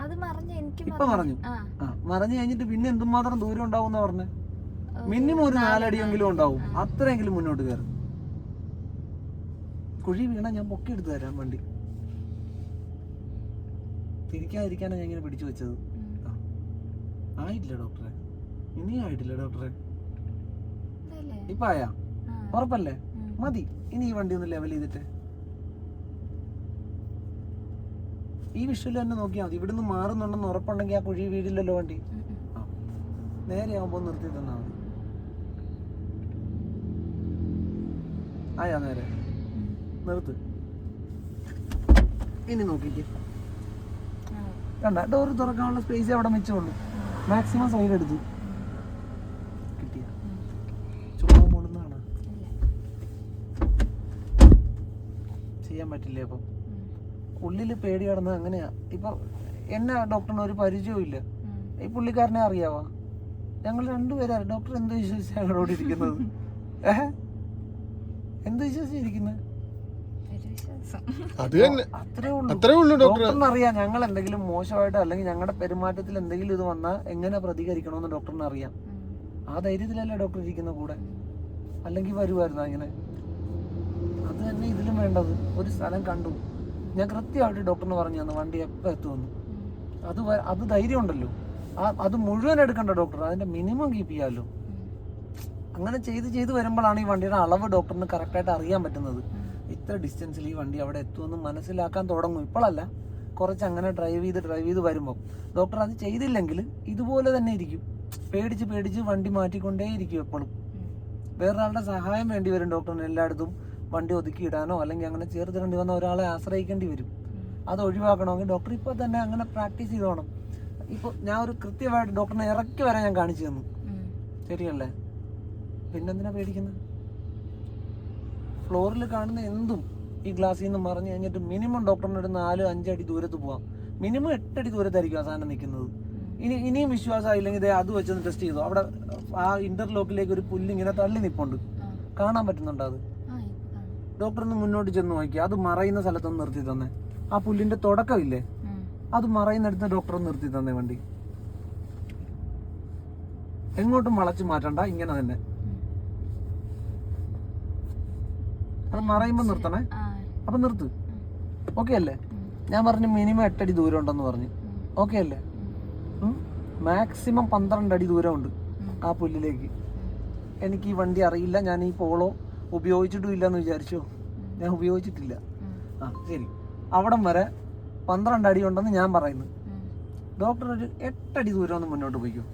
Speaker 3: അത് മറിഞ്ഞ എനിക്ക്
Speaker 1: ഇപ്പൊ മറഞ്ഞു.
Speaker 3: ആ.
Speaker 1: മറഞ്ഞു കഴിഞ്ഞിട്ട് പിന്നെ എന്തുമാത്രം ദൂരം ഉണ്ടാവും പറഞ്ഞു? മിനിമം ഒരു നാലടിയെങ്കിലും ഉണ്ടാവും. അത്രയെങ്കിലും മുന്നോട്ട് കയറും. കുഴി വീണ ഞാൻ പൊക്കി എടുത്തു തരാം വണ്ടി. തിരിക്കാതിരിക്കാനാണ് ഞാൻ ഇങ്ങനെ പിടിച്ചു വെച്ചത്. ആ. ആയിട്ടില്ല ഡോക്ടറെ. ഇനിയും ആയിട്ടില്ല ഡോക്ടറെ? ഇപ്പൊ ആയാ ഉറപ്പല്ലേ? മതി. ഇനി ഈ വണ്ടി ഒന്ന് ലെവൽ ചെയ്തിട്ട്. ഈ വിഷ്വൽ തന്നെ നോക്കിയാൽ മതി. ഇവിടുന്ന് മാറുന്നുണ്ടെന്ന് ഉറപ്പുണ്ടെങ്കിൽ ആ കുഴി വീടില്ലല്ലോ വണ്ടി. നേരെ ആവുമ്പോൾ നിർത്തി തന്നാ മതി. ആയാ നേരെ. നിർത്ത്. ഇനി നോക്കിക്കേ. കണ്ട ഡോർ തുറക്കാനുള്ള സ്പേസ് അവിടെ വെച്ചോളൂ മാക്സിമം സൈഡ് എടുത്തു. കിട്ടിയ. ചുമ്മാ. ചെയ്യാൻ പറ്റില്ലേ അപ്പം. ഉള്ളിൽ പേടി കിടന്നത് അങ്ങനെയാ. ഇപ്പൊ എന്നെ ഡോക്ടറിന് ഒരു പരിചയവും ഇല്ല. ഈ പുള്ളിക്കാരനെ അറിയാവാ? ഞങ്ങൾ രണ്ടുപേരാ. ഡോക്ടർ എന്ത് വിശ്വസിച്ചാ ഞങ്ങളോട് ഇരിക്കുന്നത്? ഏഹ്? എന്ത് വിശ്വസിച്ചിരിക്കുന്നത് അത്രേ ഉള്ളൂ.
Speaker 2: അത്രേ ഉള്ളൂ ഡോക്ടർ
Speaker 1: ഡോക്ടറിന് അറിയാം ഞങ്ങൾ എന്തെങ്കിലും മോശമായിട്ട് അല്ലെങ്കിൽ ഞങ്ങളുടെ പെരുമാറ്റത്തിൽ എന്തെങ്കിലും ഇത് വന്നാൽ എങ്ങനെ പ്രതികരിക്കണമെന്ന് ഡോക്ടറിന് അറിയാം. ആ ധൈര്യത്തിലല്ലേ ഡോക്ടർ ഇരിക്കുന്ന കൂടെ? അല്ലെങ്കിൽ വരുമായിരുന്നു അങ്ങനെ അത് തന്നെ ഇതിലും വേണ്ടത്. ഒരു സ്ഥലം കണ്ടു. ഞാൻ കൃത്യമായിട്ട് ഡോക്ടറിന് പറഞ്ഞു തന്നു വണ്ടി എപ്പോൾ എത്തുമെന്ന്. അത് അത് ധൈര്യം ഉണ്ടല്ലോ. ആ അത് മുഴുവൻ എടുക്കണ്ട ഡോക്ടർ അതിന്റെ മിനിമം കീപ്പ് ചെയ്യാമല്ലോ അങ്ങനെ ചെയ്ത് ചെയ്ത് വരുമ്പോഴാണ് ഈ വണ്ടിയുടെ അളവ് ഡോക്ടറിന് കറക്റ്റായിട്ട് അറിയാൻ പറ്റുന്നത്. ഇത്ര ഡിസ്റ്റൻസിൽ ഈ വണ്ടി അവിടെ എത്തുമെന്ന് മനസ്സിലാക്കാൻ തുടങ്ങും. ഇപ്പോഴല്ല കുറച്ച് അങ്ങനെ ഡ്രൈവ് ചെയ്ത് ഡ്രൈവ് ചെയ്ത് വരുമ്പോൾ ഡോക്ടർ അത് ചെയ്തില്ലെങ്കിൽ ഇതുപോലെ തന്നെ ഇരിക്കും. പേടിച്ച് പേടിച്ച് വണ്ടി മാറ്റിക്കൊണ്ടേയിരിക്കും എപ്പോഴും. വേറൊരാളുടെ സഹായം വേണ്ടി വരും ഡോക്ടറിന് എല്ലായിടത്തും. വണ്ടി ഒതുക്കി ഇടാനോ അല്ലെങ്കിൽ അങ്ങനെ ചേർത്തിടേണ്ടി വന്ന ഒരാളെ ആശ്രയിക്കേണ്ടി വരും. അത് ഒഴിവാക്കണമെങ്കിൽ ഡോക്ടർ ഇപ്പോൾ തന്നെ അങ്ങനെ പ്രാക്ടീസ് ചെയ്തോണം. ഇപ്പോൾ ഞാൻ ഒരു കൃത്യമായിട്ട് ഡോക്ടറിനെ ഇറക്കി വരെ ഞാൻ കാണിച്ചു തന്നു. ശരിയല്ലേ? പിന്നെന്തിനാ പേടിക്കുന്നത്? ഫ്ലോറിൽ കാണുന്ന എന്തും ഈ ഗ്ലാസ്സിൽ നിന്ന് മറിഞ്ഞു കഴിഞ്ഞിട്ട് മിനിമം ഡോക്ടറിന് ഒരു നാല് അഞ്ചടി ദൂരത്ത് പോവാം. മിനിമം എട്ടടി ദൂരത്തായിരിക്കും ആ സാധനം നിൽക്കുന്നത്. ഇനി ഇനിയും വിശ്വാസമായില്ലെങ്കിൽ ദേ അത് വെച്ചൊന്ന് ടെസ്റ്റ് ചെയ്തു. അവിടെ ആ ഇന്റർലോക്കിലേക്ക് ഒരു പുല്ല് ഇങ്ങനെ തള്ളി നിപ്പുണ്ട്. കാണാൻ പറ്റുന്നുണ്ട് അത്?
Speaker 3: ആ,
Speaker 1: ഒന്ന് മുന്നോട്ട് ചെന്ന് നോക്കി. അത് മറയുന്ന സ്ഥലത്തൊന്ന് നിർത്തി തന്നെ. ആ പുല്ലിന്റെ തുടക്കമില്ലേ. അത് മറയുന്നിടത്ത് ഡോക്ടർ നിർത്തി തന്നെ വണ്ടി. എങ്ങോട്ടും വളച്ചു മാറ്റണ്ട ഇങ്ങനെ തന്നെ. അത് മറയുമ്പോൾ നിർത്തണേ. അപ്പൊ നിർത്ത്. ഓക്കെ അല്ലേ? ഞാൻ പറഞ്ഞു മിനിമം എട്ടടി ദൂരം ഉണ്ടെന്ന് പറഞ്ഞു. ഓക്കെ അല്ലേ? മാക്സിമം പന്ത്രണ്ട് അടി ദൂരമുണ്ട്
Speaker 3: ഉണ്ട്
Speaker 1: ആ പുല്ലിലേക്ക്. എനിക്ക് ഈ വണ്ടി അറിയില്ല. ഞാൻ ഈ പോളോ ഉപയോഗിച്ചിട്ടും ഇല്ലെന്ന് വിചാരിച്ചോ ഞാൻ ഉപയോഗിച്ചിട്ടില്ല. ആ ശരി. അവിടം വരെ പന്ത്രണ്ട് അടി ഉണ്ടെന്ന് ഞാൻ പറയുന്നു. ഡോക്ടർ ഒരു എട്ടടി ദൂരം ഒന്ന് മുന്നോട്ട് പോയിക്കോ.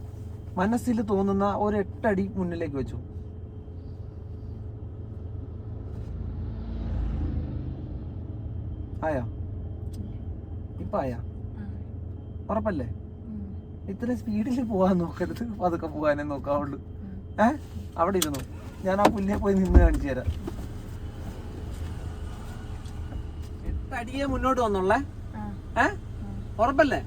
Speaker 1: മനസ്സിൽ തോന്നുന്ന ഒരു എട്ടടി മുന്നിലേക്ക് വെച്ചു. ആയാ? ഇപ്പൊ ആയാ. ഉറപ്പല്ലേ?
Speaker 3: ഇത്രയും
Speaker 1: ഇത്ര സ്പീഡിൽ പോകാൻ നോക്കരുത്. പതുക്കെ പോകാനേ നോക്കാവുള്ളൂ. ഏഹ് അവിടെ ഇരുന്നു. ഞാൻ ആ പുല്ലിയെ പോയി നിന്ന് കാണിച്ചു തരാം. എട്ടടിയെ മുന്നോട്ട് വന്നുള്ളേ
Speaker 3: ആ.
Speaker 1: ഏ? ഉറപ്പല്ലേ?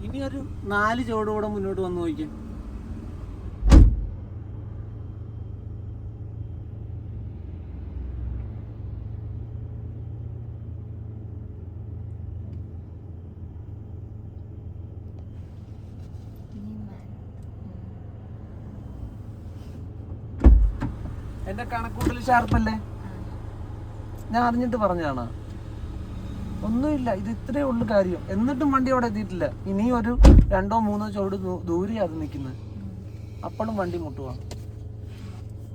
Speaker 1: ഇനി ഒരു നാല് ചുവടുകൂടെ മുന്നോട്ട് വന്നു നോക്കിക്കും
Speaker 3: ഇനിയും വേണം.
Speaker 1: എന്റെ കണക്കൂട്ടൽ ഷാർപ്പല്ലേ. ഞാൻ അറിഞ്ഞിട്ട് പറഞ്ഞതാണ്. ഒന്നുമില്ല ഇത് ഇത്രേ ഉള്ളു കാര്യം. എന്നിട്ടും വണ്ടി അവിടെ എത്തിയിട്ടില്ല. ഇനിയും ഒരു രണ്ടോ മൂന്നോ ചോട് ദൂരെ അത് നിൽക്കുന്നത്. അപ്പോഴും വണ്ടി മുട്ടുക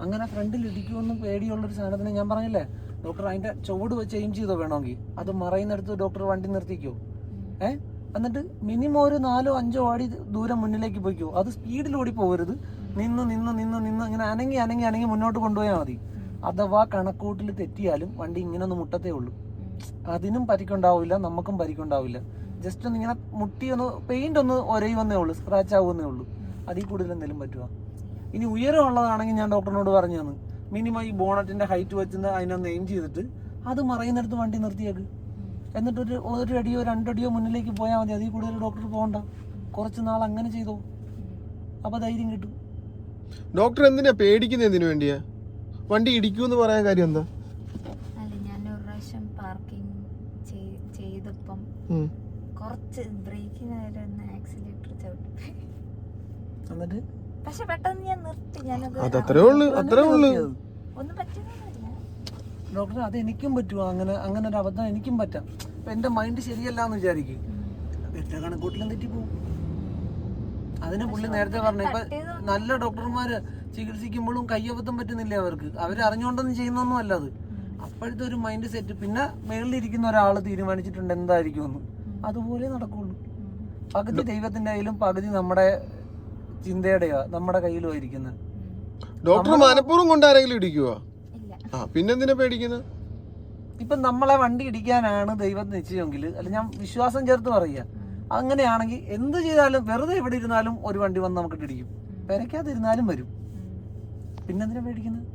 Speaker 1: അങ്ങനെ ഫ്രണ്ടിൽ ഇടിക്കുമെന്ന് പേടിയുള്ളൊരു സാധനത്തിന് ഞാൻ പറഞ്ഞില്ലേ ഡോക്ടർ അതിന്റെ ചുവട് വെച്ച് എയിം ചെയ്തോ വേണമെങ്കിൽ? അത് മറയുന്നിടത്ത് ഡോക്ടർ വണ്ടി നിർത്തിക്കോ. ഏ? എന്നിട്ട് മിനിമം ഒരു നാലോ അഞ്ചോ അടി ദൂരം മുന്നിലേക്ക് പോയിക്കോ. അത് സ്പീഡിൽ ഓടി പോകരുത് നിന്ന് നിന്ന് നിന്ന് നിന്ന് ഇങ്ങനെ അനങ്ങി അനങ്ങി അനങ്ങി മുന്നോട്ട് കൊണ്ടുപോയാൽ മതി. അഥവാ കണക്കൂട്ടിൽ തെറ്റിയാലും വണ്ടി ഇങ്ങനെ ഒന്ന് മുട്ടത്തേ ഉള്ളൂ. അതിനും പരിക്കുണ്ടാവില്ല നമുക്കും പരിക്കുണ്ടാവില്ല. ജസ്റ്റ് ഒന്ന് ഇങ്ങനെ മുട്ടി ഒന്ന് പെയിന്റ് ഒന്ന് ഒരയുവന്നേ ഉള്ളൂ സ്ക്രാച്ച് ആവുന്നേ ഉള്ളൂ. അതിൽ കൂടുതൽ എന്തെങ്കിലും പറ്റുക ഇനി ഉയരമുള്ളതാണെങ്കിൽ ഞാൻ ഡോക്ടറിനോട് പറഞ്ഞു തന്നു മിനിമം ഈ ബോണറ്റിന്റെ ഹൈറ്റ് വെച്ച് അതിനൊന്ന് എയിം ചെയ്തിട്ട് അത് മറയുന്നിടത്ത് വണ്ടി നിർത്തിയേക്ക്. എന്നിട്ട് ഒരു ഒരു അടിയോ രണ്ടടിയോ മുന്നിലേക്ക് പോയാൽ മതി. അതിൽ കൂടുതൽ ഡോക്ടർ പോകണ്ട. കുറച്ച് നാൾ അങ്ങനെ ചെയ്തോ. അപ്പൊ ധൈര്യം കിട്ടും.
Speaker 2: ഡോക്ടർ എന്തിനാ പേടിക്കുന്നത് എന്തിനു വേണ്ടിയാ? വണ്ടി ഇടിക്കൂന്ന് പറയാൻ കാര്യം എന്താ?
Speaker 3: അല്ല ഞാൻ ഒരു പ്രാവശ്യം പാർക്കിംഗ് ചെയ്തപ്പം കുറച്ച് ബ്രേക്കിന് ആക്സിലേറ്റർ ചവിട്ടി.
Speaker 1: എന്നിട്ട്?
Speaker 3: പക്ഷെ പെട്ടെന്ന് ഞാൻ നിർത്തി. ഞാനത്
Speaker 2: അത് അത്രേ ഉള്ളു അത്രേ ഉള്ളു.
Speaker 3: ഒന്നും പറ്റുന്നില്ല
Speaker 1: ഡോക്ടർ അത് എനിക്കും പറ്റുമോ? അങ്ങനെ അങ്ങനെ ഒരു അബദ്ധം എനിക്കും പറ്റാം. എന്റെ മൈൻഡ് ശരിയല്ല എന്ന് വിചാരിക്കും. എന്റെ കണക്കൂട്ടിലും തെറ്റിപ്പോവും. അതിനെ പുള്ളി നേരത്തെ പറഞ്ഞു ഇപ്പൊ നല്ല ഡോക്ടർമാര് ചികിത്സിക്കുമ്പോഴും കയ്യബദ്ധം പറ്റുന്നില്ല അവർക്ക്? അവർ അറിഞ്ഞുകൊണ്ടൊന്നും ചെയ്യുന്നൊന്നും അല്ല അത്. അപ്പോഴത്തെ ഒരു മൈൻഡ് സെറ്റ് പിന്നെ മേളിലിരിക്കുന്ന ഒരാൾ തീരുമാനിച്ചിട്ടുണ്ട് എന്തായിരിക്കും എന്ന് അതുപോലെ നടക്കുള്ളൂ. പകുതി ദൈവത്തിന്റെ കയ്യിലും പകുതി നമ്മുടെ ചിന്തയുടെയോ നമ്മുടെ കയ്യിലും ആയിരിക്കുന്നത്
Speaker 2: ഡോക്ടർ മനഃപൂർവം കൊണ്ട് ആരെങ്കിലും ഇടിക്കുവോ?
Speaker 3: ഇല്ല.
Speaker 2: ആ പിന്നെന്തിനാ പേടിക്കുന്നത്
Speaker 1: ഇപ്പൊ നമ്മളെ വണ്ടി ഇടിക്കാനാണ് ദൈവം നിശ്ചയമെങ്കിൽ അല്ല ഞാൻ വിശ്വാസം ചേർത്ത് പറയുക. അങ്ങനെയാണെങ്കിൽ എന്ത് ചെയ്താലും വെറുതെ എവിടെ ഇരുന്നാലും ഒരു വണ്ടി വന്ന് നമുക്ക് ഇടിക്കും. പെരയ്ക്കാതിരുന്നാലും വരും. പിന്നെന്തിനാ പേടിക്കുന്നത്?